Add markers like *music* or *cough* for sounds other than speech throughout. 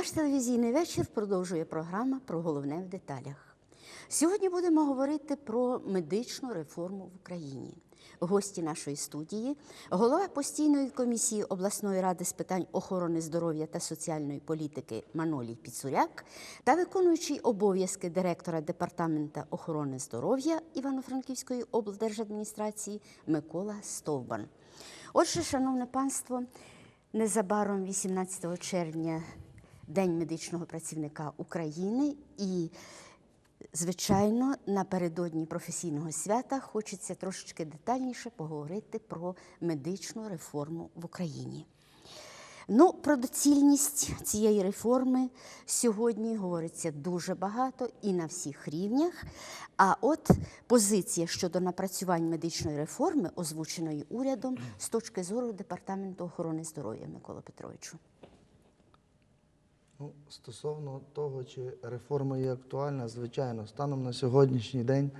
Наш телевізійний вечір продовжує програма про головне в деталях. Сьогодні будемо говорити про медичну реформу в Україні. Гості нашої студії, голова постійної комісії обласної ради з питань охорони здоров'я та соціальної політики Манолій Піцуряк та виконуючий обов'язки директора департамента охорони здоров'я Івано-Франківської облдержадміністрації Микола Стовбан. Отже, шановне панство, незабаром 18 червня День медичного працівника України і, звичайно, напередодні професійного свята хочеться трошечки детальніше поговорити про медичну реформу в Україні. Ну, про доцільність цієї реформи сьогодні говориться дуже багато і на всіх рівнях. А от позиція щодо напрацювань медичної реформи, озвученої урядом з точки зору департаменту охорони здоров'я Микола Петровичу. Ну, стосовно того, чи реформа є актуальна, звичайно, станом на сьогоднішній день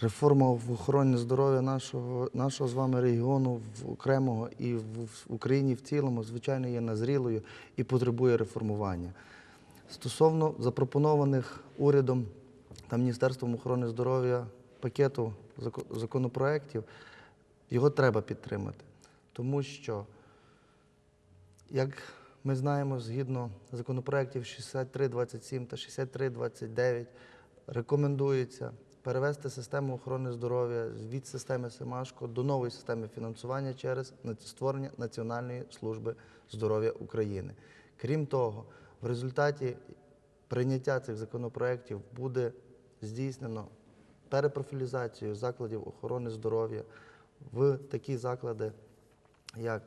реформа в охороні здоров'я нашого, нашого з вами регіону в окремого і в, Україні в цілому, звичайно, є назрілою і потребує реформування. Стосовно запропонованих урядом та Міністерством охорони здоров'я пакету законопроєктів, його треба підтримати, тому що як ми знаємо, згідно законопроєктів 6327 та 6329 рекомендується перевести систему охорони здоров'я від системи Семашко до нової системи фінансування через створення Національної служби здоров'я України. Крім того, в результаті прийняття цих законопроєктів буде здійснено перепрофілізацію закладів охорони здоров'я в такі заклади, як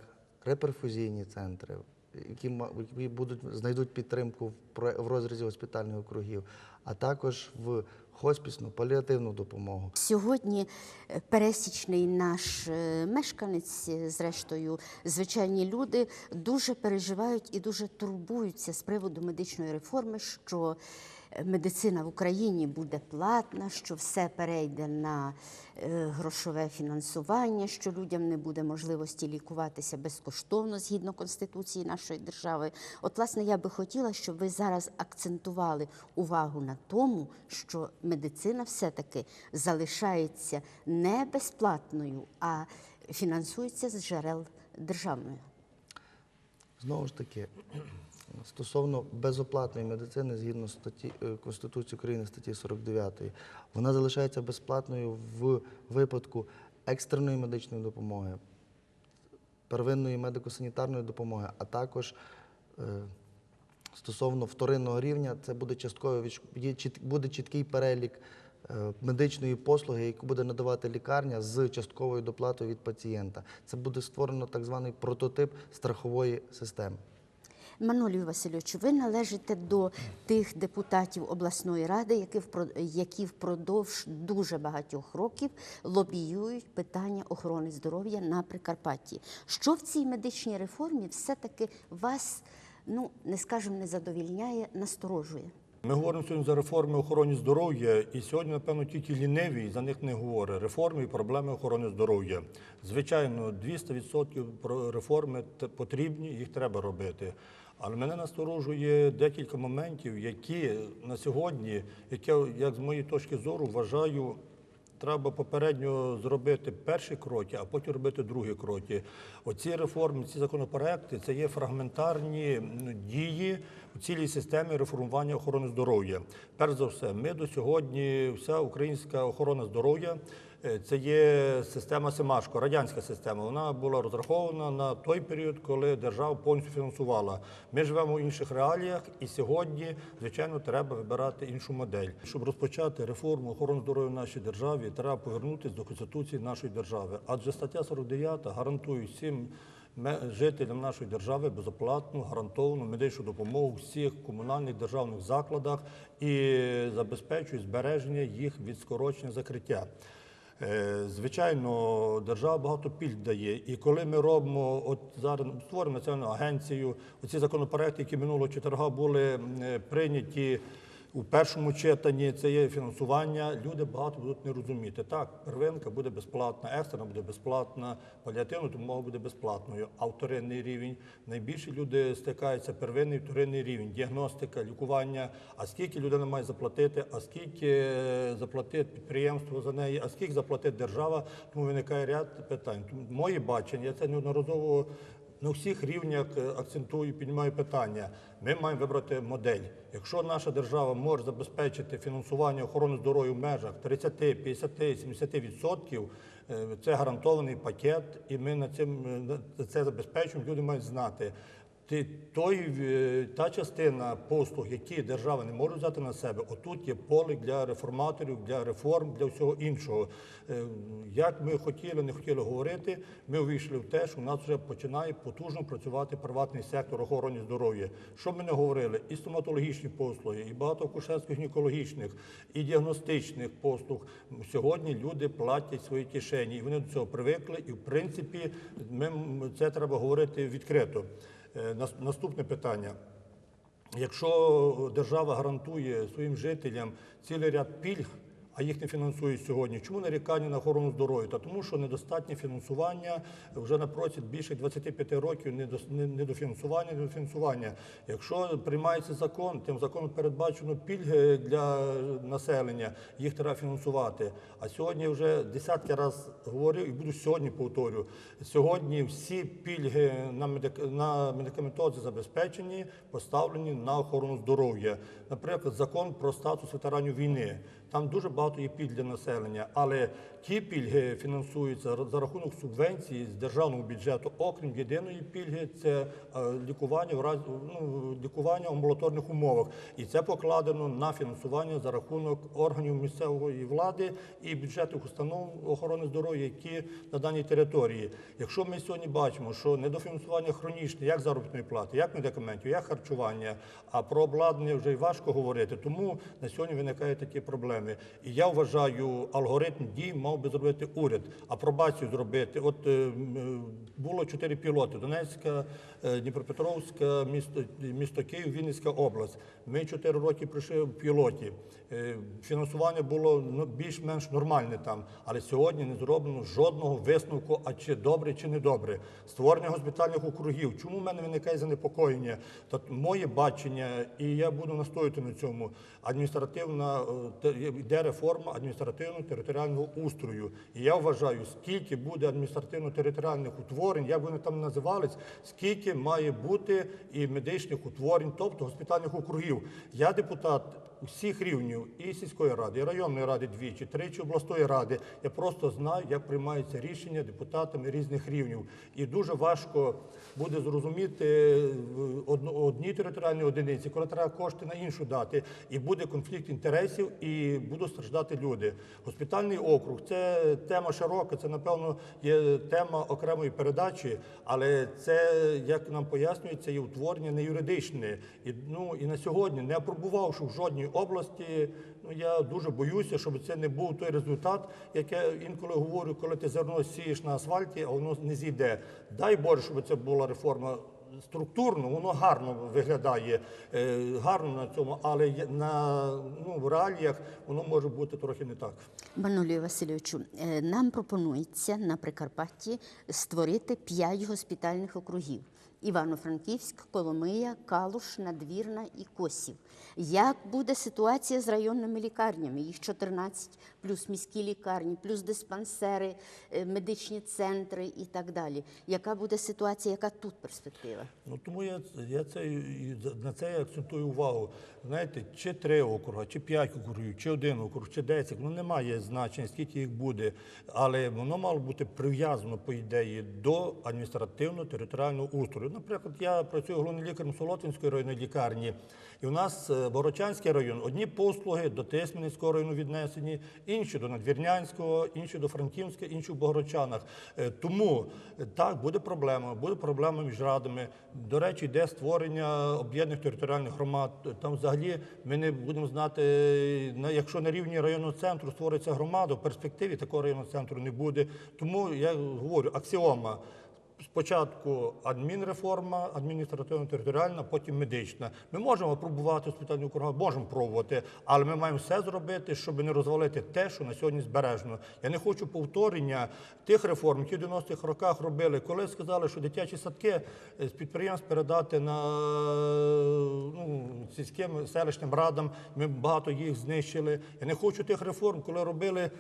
реперфузійні центри, які, які будуть, знайдуть підтримку в, в розрізі госпітальних округів, а також в хоспісну паліативну допомогу. Сьогодні е, пересічний наш е, мешканець, е, зрештою, звичайні люди дуже переживають і дуже турбуються з приводу медичної реформи, що медицина в Україні буде платна, що все перейде на е, грошове фінансування, що людям не буде можливості лікуватися безкоштовно згідно Конституції нашої держави. От, власне, я би хотіла, щоб ви зараз акцентували увагу на тому, що медицина все-таки залишається не безплатною, а фінансується з джерел державної. Знову ж таки, стосовно безоплатної медицини, згідно статті е, Конституції України статті 49, вона залишається безплатною в випадку екстреної медичної допомоги, первинної медико-санітарної допомоги, а також е, стосовно вторинного рівня, це буде частково буде чіткий перелік е, медичної послуги, яку буде надавати лікарня з частковою доплатою від пацієнта. Це буде створено так званий прототип страхової системи. Манолію Васильовичу, ви належите до тих депутатів обласної ради, які впро- які впродовж дуже багатьох років лобіюють питання охорони здоров'я на Прикарпатті. Що в цій медичній реформі все-таки вас, ну не скажемо, не задовільняє, насторожує? Ми говоримо сьогодні за реформи охорони здоров'я, і сьогодні, напевно, тільки ліниві за них не говорить. Реформи і проблеми охорони здоров'я. Звичайно, 200% про реформи потрібні, їх треба робити. Але мене насторожує декілька моментів, які на сьогодні, які як з моєї точки зору, вважаю, Треба попередньо зробити перші кроки, а потім робити другі кроки. Оці реформи, ці законопроекти це є фрагментарні ну, дії у цілій системі реформування охорони здоров'я. Перш за все, ми до сьогодні, вся українська охорона здоров'я це є система Семашко, радянська система. Вона була розрахована на той період, коли держава повністю фінансувала. Ми живемо в інших реаліях, і сьогодні, звичайно, треба вибирати іншу модель. Щоб розпочати реформу охорони здоров'я в нашій державі, треба повернутися до Конституції нашої держави. Адже стаття 49 гарантує всім жителям нашої держави безоплатну гарантовану медичну допомогу всіх комунальних державних закладах і забезпечує збереження їх від скорочення закриття. Е, Звичайно, держава багато пільг дає. І коли ми робимо, от зараз створимо національну агенцію, оці законопроекти, які минулого четверга були е, прийняті у першому читанні це є фінансування. Люди багато будуть не розуміти. Так, первинка буде безплатна, екстрена буде безплатна, паліативна допомога буде безплатною. А вторинний рівень найбільше люди стикаються первинний, вторинний рівень, діагностика, лікування. А скільки людина має заплатити, а скільки е, заплатить підприємство за неї, а скільки заплатить держава, тому виникає ряд питань. Тому моє бачення, я це неодноразово на всіх рівнях е, акцентую, піднімаю питання. Ми маємо вибрати модель. Якщо наша держава може забезпечити фінансування охорони здоров'я в межах 30, 50, 70 відсотків, е, це гарантований пакет, і ми на цим е, це забезпечуємо. Люди мають знати. Ти- Той, е, та частина послуг, які держава не може взяти на себе, отут є поле для реформаторів, для реформ, для всього іншого. Е, Як ми хотіли, не хотіли говорити, ми увійшли в те, що у нас вже починає потужно працювати приватний сектор охорони здоров'я. Що ми не говорили? І стоматологічні послуги, і багато акушерських гінекологічних, і діагностичних послуг. Сьогодні люди платять свої кишені, і вони до цього привикли. І в принципі, ми, це треба говорити відкрито. Е, нас- Наступне питання. Якщо держава гарантує своїм жителям цілий ряд пільг, а їх не фінансують сьогодні, чому нарікання на охорону здоров'я? Та тому, що недостатнє фінансування вже на протязі більше 25 років недофінансування, недофінансування. Якщо приймається закон, тим законом передбачено пільги для населення, їх треба фінансувати. А сьогодні вже десятки разів говорив і буду сьогодні повторю. Сьогодні всі пільги на на медикаментозне забезпечені, поставлені на охорону здоров'я. Наприклад, закон про статус ветеранів війни. Там дуже багато є пільг для населення, але ті пільги фінансуються за рахунок субвенції з державного бюджету, окрім єдиної пільги, це е, лікування в разі ну, лікування в амбулаторних умовах. І це покладено на фінансування за рахунок органів місцевої влади і бюджетних установ охорони здоров'я, які на даній території. Якщо ми сьогодні бачимо, що недофінансування хронічне, як заробітної плати, як медикаментів, як харчування, а про обладнання вже й важко говорити. Тому на сьогодні виникають такі проблеми. І я вважаю, алгоритм дій мав би зробити уряд, апробацію зробити. От е, було чотири пілоти: Донецька, е, Дніпропетровська, місто, місто Київ, Вінницька область. Ми чотири роки пройшли в пілоті. Е, Фінансування було ну, більш-менш нормальне там, але сьогодні не зроблено жодного висновку, а чи добре, чи не добре. Створення госпітальних округів. Чому в мене виникає занепокоєння? Та моє бачення, і я буду настоювати на цьому. Адміністративна е, йде реформа адміністративно-територіального устрою. І я вважаю, скільки буде адміністративно-територіальних утворень, як вони там називались, скільки має бути і медичних утворень, тобто госпітальних округів. Я депутат усіх рівнів і сільської ради, і районної ради двічі, тричі обласної ради. Я просто знаю, як приймаються рішення депутатами різних рівнів. І дуже важко буде зрозуміти е, одній територіальній одиниці, коли треба кошти на іншу дати, і буде конфлікт інтересів, і будуть страждати люди. Госпітальний округ це тема широка, це напевно є тема окремої передачі, але це, як нам пояснюється, є утворення не юридичне. І ну і на сьогодні, не апробувавши в жодній області, ну я дуже боюся, щоб це не був той результат, як я інколи говорю, коли ти зерно сієш на асфальті, а воно не зійде. Дай Боже, щоб це була реформа. Структурно воно гарно виглядає, е, гарно на цьому, але на ну, в реаліях воно може бути трохи не так. Манулію Васильовичу, е, нам пропонується на Прикарпатті створити п'ять госпітальних округів: Івано-Франківськ, Коломия, Калуш, Надвірна і Косів. Як буде ситуація з районними лікарнями? Їх 14, плюс міські лікарні, плюс диспансери, е, медичні центри і так далі. Яка буде ситуація? Яка тут перспектива? Ну тому я, я це на це я акцентую увагу. Знаєте, чи три округа, чи п'ять округів, чи один округ, чи десять. Ну немає значення, скільки їх буде. Але воно мало бути прив'язано по ідеї до адміністративно-територіального устрою. Наприклад, я працюю головним лікарем Солотвинської районної лікарні, і у нас е, Борочанський район одні послуги до Тисменницького району віднесені, інші до Надвірнянського, інші до Франківська, інші в Богородчанах. Е, Тому е, так буде проблема, буде проблема між радами. До речі, йде створення об'єднаних територіальних громад. Там взагалі ми не будемо знати, якщо на рівні районного центру створиться громада, в перспективі такого районного центру не буде. Тому я говорю, аксіома. Спочатку адмінреформа, адміністративно-територіальна, потім медична. Ми можемо пробувати спитання округа, можемо пробувати, але ми маємо все зробити, щоб не розвалити те, що на сьогодні збережено. Я не хочу повторення тих реформ, які в 90-х роках робили, коли сказали, що дитячі садки е, з підприємств передати на ну, сільським селищним радам. Ми багато їх знищили. Я не хочу тих реформ, коли робили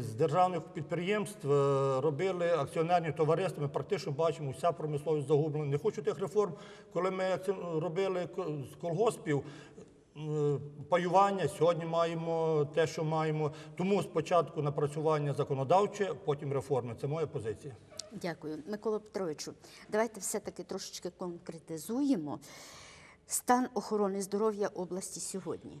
з державних підприємств, е, робили акціонерні товариства. Ми практично бачимо, вся промисловість загублена. Не хочу тих реформ, коли ми робили з колгоспів. Паювання сьогодні маємо те, що маємо. Тому спочатку напрацювання законодавче, потім реформи. Це моя позиція. Дякую. Микола Петровичу, давайте все-таки трошечки конкретизуємо стан охорони здоров'я області сьогодні.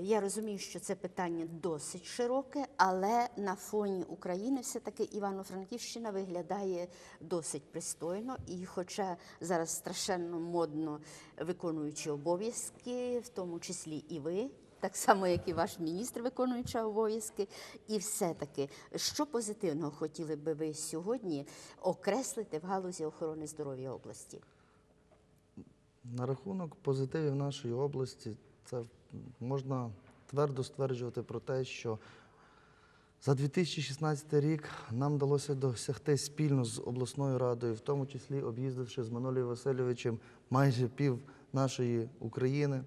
Я розумію, що це питання досить широке, але на фоні України все-таки Івано-Франківщина виглядає досить пристойно. І хоча зараз страшенно модно виконуючи обов'язки, в тому числі і ви, так само, як і ваш міністр, виконуючи обов'язки. І все-таки, що позитивного хотіли би ви сьогодні окреслити в галузі охорони здоров'я області? На рахунок позитивів нашої області, це можна твердо стверджувати про те, що за 2016 рік нам вдалося досягти спільно з обласною радою, в тому числі об'їздивши з Манолієм Васильовичем майже пів нашої України.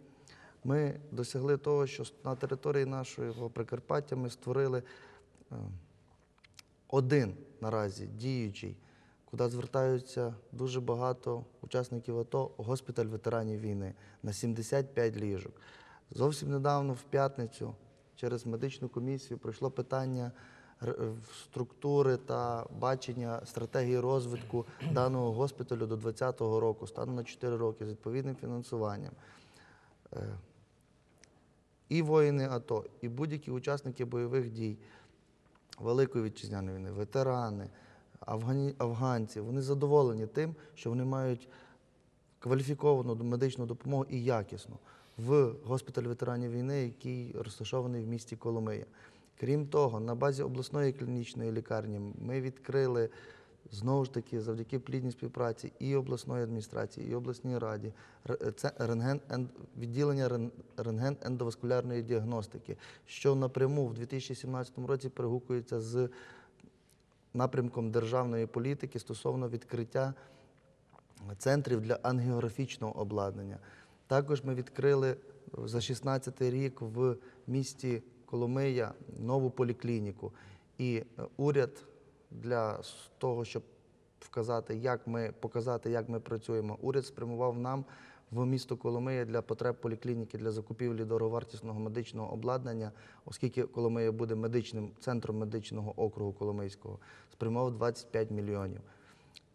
Ми досягли того, що на території нашого Прикарпаття ми створили е, один наразі діючий, куди звертаються дуже багато учасників АТО, госпіталь ветеранів війни на 75 ліжок. Зовсім недавно, в п'ятницю, через медичну комісію пройшло питання структури та бачення стратегії розвитку даного госпіталю до 2020 року, станом на 4 роки з відповідним фінансуванням. Е, І воїни АТО, і будь-які учасники бойових дій Великої вітчизняної війни, ветерани, афгані, афганці, вони задоволені тим, що вони мають кваліфіковану медичну допомогу і якісну в госпіталі ветеранів війни, який розташований в місті Коломия. Крім того, на базі обласної клінічної лікарні ми відкрили знову ж таки завдяки плідній співпраці і обласної адміністрації, і обласній раді р- це рентген відділення рентген-ендоваскулярної діагностики, що напряму в 2017 році перегукується з напрямком державної політики стосовно відкриття центрів для ангіографічного обладнання. Також ми відкрили за 16 рік в місті Коломия нову поліклініку. І е, уряд для того, щоб вказати, як ми показати, як ми працюємо, уряд спрямував нам в місто Коломия для потреб поліклініки для закупівлі дороговартісного медичного обладнання, оскільки Коломия буде медичним центром медичного округу Коломийського, спрямував 25 мільйонів.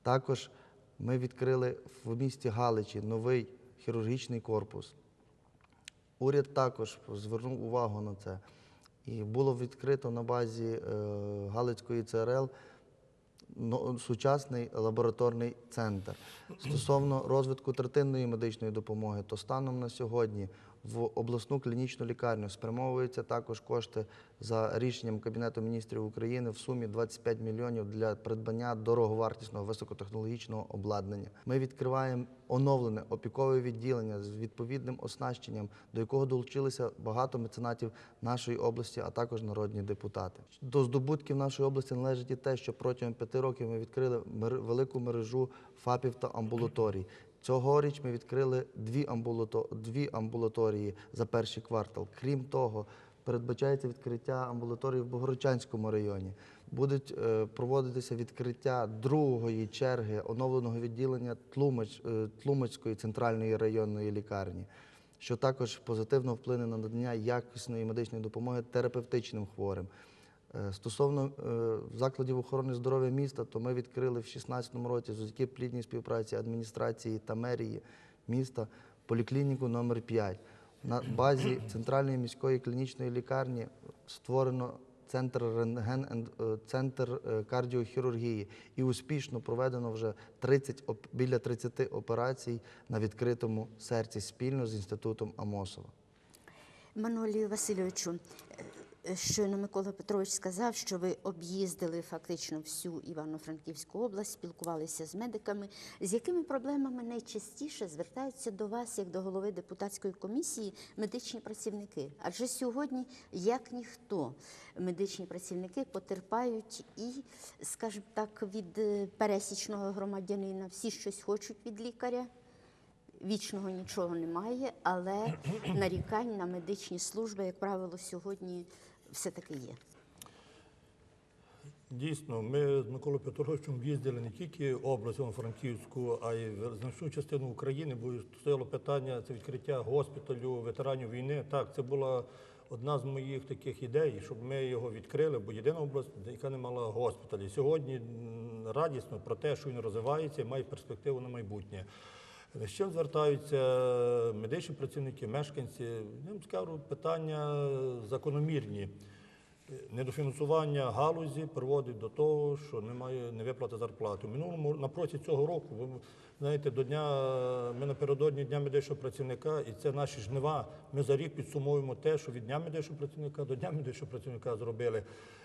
Також ми відкрили в місті Галичі новий хірургічний корпус. Уряд також звернув увагу на це. І було відкрито на базі е, Галицької ЦРЛ сучасний лабораторний центр. Стосовно розвитку третинної медичної допомоги, то станом на сьогодні в обласну клінічну лікарню спрямовуються також кошти за рішенням Кабінету міністрів України в сумі 25 мільйонів для придбання дороговартісного високотехнологічного обладнання. Ми відкриваємо оновлене опікове відділення з відповідним оснащенням, до якого долучилися багато меценатів нашої області, а також народні депутати. До здобутків нашої області належить і те, що протягом п'яти років ми відкрили велику мережу ФАПів та амбулаторій. Цьогоріч ми відкрили дві амбулаторії за перший квартал. Крім того, передбачається відкриття амбулаторії в Богородчанському районі. Будуть е, проводитися відкриття другої черги оновленого відділення Тлумач... е, Тлумацької центральної районної лікарні, що також позитивно вплине на надання якісної медичної допомоги терапевтичним хворим. Е, Стосовно закладів охорони здоров'я міста, то ми відкрили в 2016 році завдяки плідній співпраці адміністрації та мерії міста поліклініку номер 5 На базі центральної міської клінічної лікарні створено центр рентген е, центр е, кардіохірургії і успішно проведено вже 30, оп- біля 30 операцій на відкритому серці спільно з інститутом Амосова. Манолію Васильовичу, Щойно Микола Петрович сказав, що ви об'їздили фактично всю Івано-Франківську область, спілкувалися з медиками. З якими проблемами найчастіше звертаються до вас, як до голови депутатської комісії, медичні працівники? Адже сьогодні, як ніхто, медичні працівники потерпають і, скажімо так, від е, пересічного громадянина всі щось хочуть від лікаря. Вічного нічого немає, але *clears throat* нарікань на медичні служби, як правило, сьогодні все-таки є. Дійсно, ми з Миколою Петровичем їздили не тільки область Івано-Франківську, а й значну частину України, бо стояло питання це відкриття госпіталю ветеранів війни. Так, це була одна з моїх таких ідей, щоб ми його відкрили, бо єдина область, яка не мала госпіталі. Сьогодні радісно про те, що він розвивається і має перспективу на майбутнє. З чим звертаються медичні працівники, мешканці? Вам скажу, питання закономірні. Недофінансування галузі приводить до того, що немає невиплати зарплати. У минулому на проці цього року, ви знаєте, до дня ми напередодні дня медичного працівника, і це наші жнива. Ми за рік підсумуємо те, що від дня медичного працівника до дня медичного працівника зробили.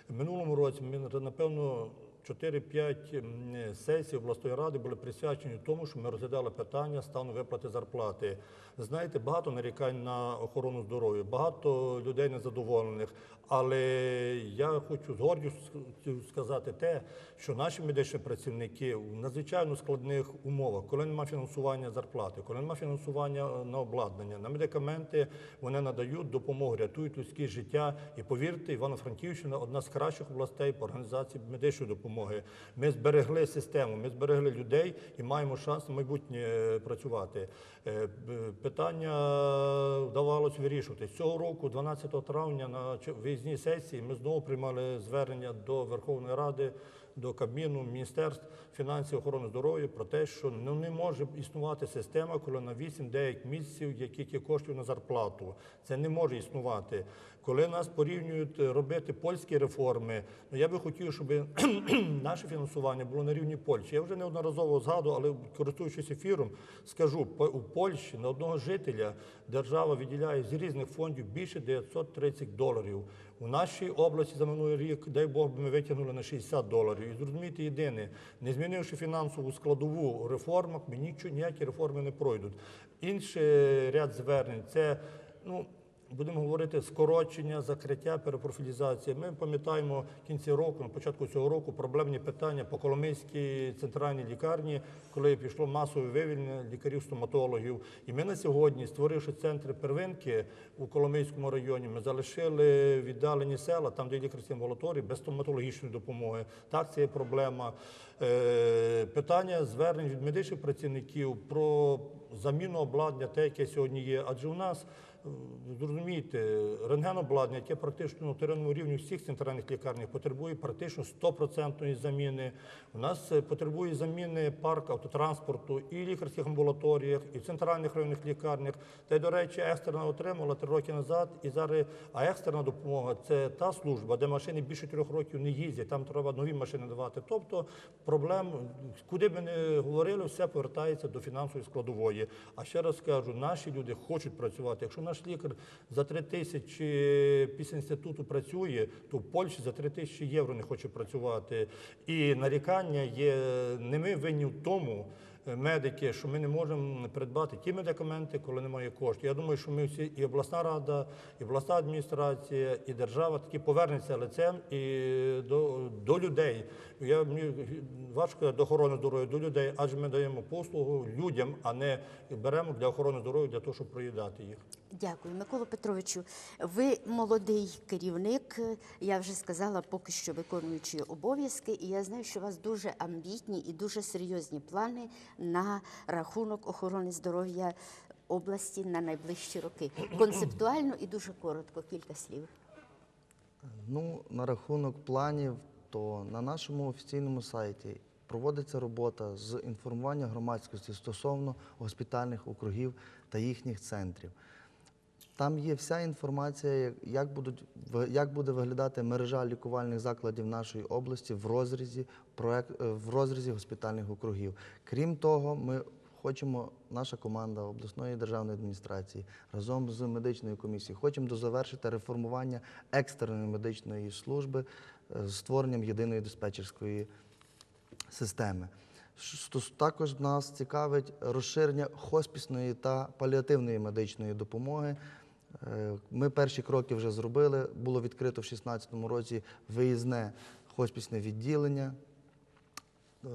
В минулому році ми напевно 4-5 сесій обласної ради були присвячені тому, що ми розглядали питання стану виплати зарплати. Знаєте, багато нарікань на охорону здоров'я, багато людей незадоволених. Але я хочу з гордістю сказати те, що наші медичні працівники в надзвичайно складних умовах, коли немає фінансування зарплати, коли немає фінансування на обладнання, на медикаменти, вони надають допомогу, рятують людське життя. І повірте, Івано-Франківщина одна з кращих областей по організації медичної допомоги. Ми зберегли систему, ми зберегли людей і маємо шанс на майбутнє е, працювати. Е, Питання вдавалося вирішувати. Цього року, 12 травня, на виїзній сесії, ми знову приймали звернення до Верховної Ради, до Кабміну, Міністерств фінансів охорони здоров'я про те, що ну, не може існувати система, коли на 8-9 місяців є тільки коштів на зарплату. Це не може існувати. Коли нас порівнюють е, робити польські реформи, ну я би хотів, щоб *clears throat* наше фінансування було на рівні Польщі. Я вже неодноразово згадував, але користуючись ефіром, скажу, у Польщі на одного жителя держава виділяє з різних фондів більше 930 доларів. У нашій області за минулий рік, дай Бог, ми витягнули на 60 доларів. І зрозумійте єдине, не змінивши фінансову складову реформах, нічого, ніякі реформи не пройдуть. Інший ряд звернень це ну. Будемо говорити скорочення, закриття, перепрофілізація. Ми пам'ятаємо в кінці року, на початку цього року, проблемні питання по Коломийській центральній лікарні, коли пішло масове вивільнення лікарів-стоматологів. І ми на сьогодні, створивши центри первинки у Коломийському районі, ми залишили віддалені села, там, де є лікарські амбулаторії, без стоматологічної допомоги. Так, це є проблема. Е, питання звернень від медичних працівників про заміну обладнання, те, яке сьогодні є. Адже у нас зрозумійте, рентгенобладнання, яке практично на територіальному рівні всіх центральних лікарнях потребує практично 100% заміни. У нас е, потребує заміни парк автотранспорту і лікарських амбулаторіях, і в центральних районних лікарнях. Та й, до речі, екстрена отримала три роки назад. І зараз а екстрена допомога це та служба, де машини більше трьох років не їздять. Там треба нові машини давати. Тобто проблем, куди б не говорили, все повертається до фінансової складової. А ще раз кажу, наші люди хочуть працювати. Якщо наш лікар за три тисячі після інституту працює, то в Польщі за три тисячі євро не хоче працювати. І нарікання є не ми винні в тому. Медики, що ми не можемо придбати ті медикаменти, коли немає коштів. Я думаю, що ми всі і обласна рада, і обласна адміністрація, і держава таки повернеться лицем і до, до людей. Я мені важко до охорони здоров'я до людей, адже ми даємо послугу людям, а не беремо для охорони здоров'я для того, щоб проїдати їх. Дякую, Микола Петровичу. Ви молодий керівник. Я вже сказала, поки що виконуючи обов'язки, і я знаю, що у вас дуже амбітні і дуже серйозні плани на рахунок охорони здоров'я області на найближчі роки. Концептуально і дуже коротко, кілька слів. Ну, на рахунок планів, то на нашому офіційному сайті проводиться робота з інформування громадськості стосовно госпітальних округів та їхніх центрів. Там є вся інформація, як- будуть, як буде виглядати мережа лікувальних закладів нашої області в розрізі, проект, е, в розрізі госпітальних округів. Крім того, ми хочемо, наша команда обласної державної адміністрації разом з медичною комісією, хочемо дозавершити реформування екстреної медичної служби е, з створенням єдиної диспетчерської системи. Також нас цікавить розширення хоспісної та паліативної медичної допомоги. Е, Ми перші кроки вже зробили. Було відкрито в 2016 році виїзне хоспісне відділення, е,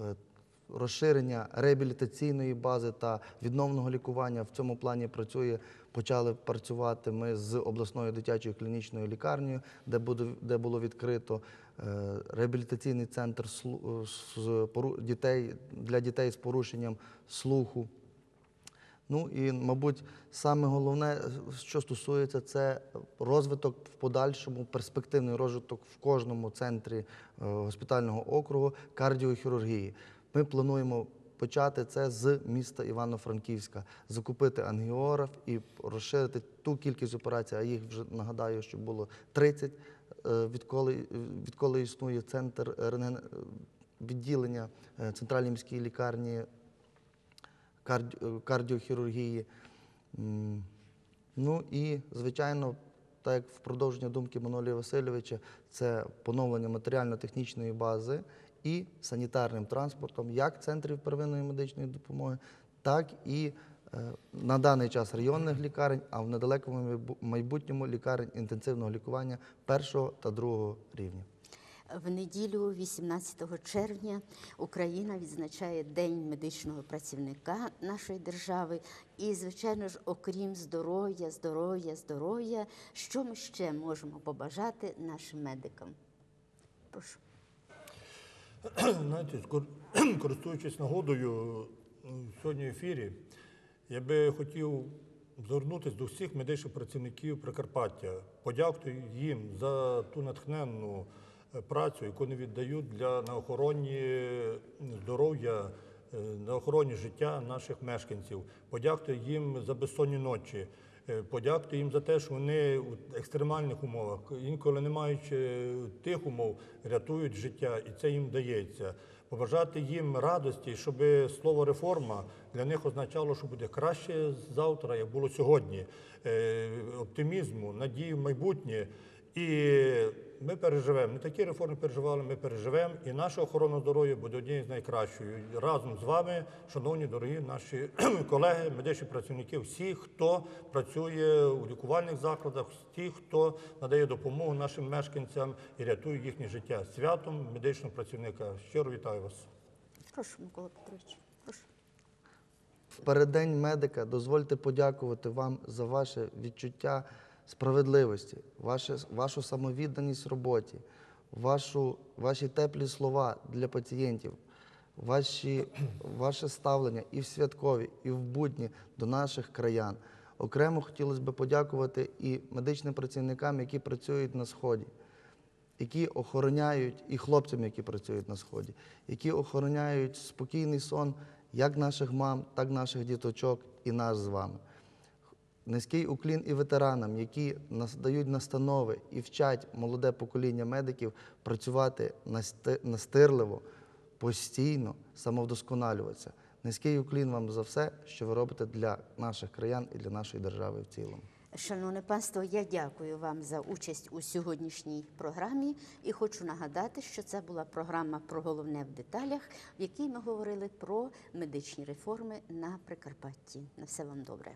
розширення реабілітаційної бази та відновного лікування. В цьому плані працює, почали працювати ми з обласною дитячою клінічною лікарнею, де, де було відкрито е, реабілітаційний центр дітей, для дітей з порушенням слуху. Ну і, мабуть, саме головне, що стосується, це розвиток в подальшому, перспективний розвиток в кожному центрі е, госпітального округу кардіохірургії. Ми плануємо почати це з міста Івано-Франківська, закупити ангіограф і розширити ту кількість операцій, а їх вже нагадаю, що було 30, е, відколи, відколи існує центр відділення е, центральній міській лікарні кардіохірургії. Ну і, звичайно, так як в продовження думки Манолія Васильовича, це поновлення матеріально-технічної бази і санітарним транспортом як центрів первинної медичної допомоги, так і е, на даний час районних лікарень, а в недалекому майбутньому лікарень інтенсивного лікування першого та другого рівня. В неділю, 18 червня, Україна відзначає День медичного працівника нашої держави. І, звичайно ж, окрім здоров'я, здоров'я, здоров'я, що ми ще можемо побажати нашим медикам? Прошу. *clears throat* Знаєте, *clears throat* користуючись нагодою сьогодні в ефірі, я би хотів звернутися до всіх медичних працівників Прикарпаття, подякувати їм за ту натхненну працю, яку вони віддають для на охороні здоров'я, е, на охороні життя наших мешканців. Подякувати їм за безсонні ночі. Е, Подякувати їм за те, що вони у екстремальних умовах, інколи не маючи тих умов, рятують життя, і це їм вдається. Побажати їм радості, щоб слово реформа для них означало, що буде краще завтра, як було сьогодні. Е, Оптимізму, надії в майбутнє. І ми переживемо. Не такі реформи переживали, ми переживемо. І наша охорона здоров'я буде однією з найкращою. Разом з вами, шановні дорогі наші *clears throat* колеги, медичні працівники, всі, хто працює у лікувальних закладах, ті, хто надає допомогу нашим мешканцям і рятує їхнє життя. Святом медичного працівника. Щиро вітаю вас. Прошу, Микола Петрович. Прошу. В переддень медика дозвольте подякувати вам за ваше відчуття справедливості, ваше, вашу самовідданість роботі, вашу, ваші теплі слова для пацієнтів, ваші, ваше ставлення і в святкові, і в будні до наших краян. Окремо хотілося б подякувати і медичним працівникам, які працюють на сході які охороняють і хлопцям, які працюють на сході, які охороняють спокійний сон як наших мам, так і наших діточок і нас з вами. Низький уклін і ветеранам, які дають настанови і вчать молоде покоління медиків працювати насти- настирливо, постійно, самовдосконалюватися. Низький уклін вам за все, що ви робите для наших краян і для нашої держави в цілому. Шановне панство, я дякую вам за участь у сьогоднішній програмі і хочу нагадати, що це була програма про головне в деталях, в якій ми говорили про медичні реформи на Прикарпатті. На все вам добре.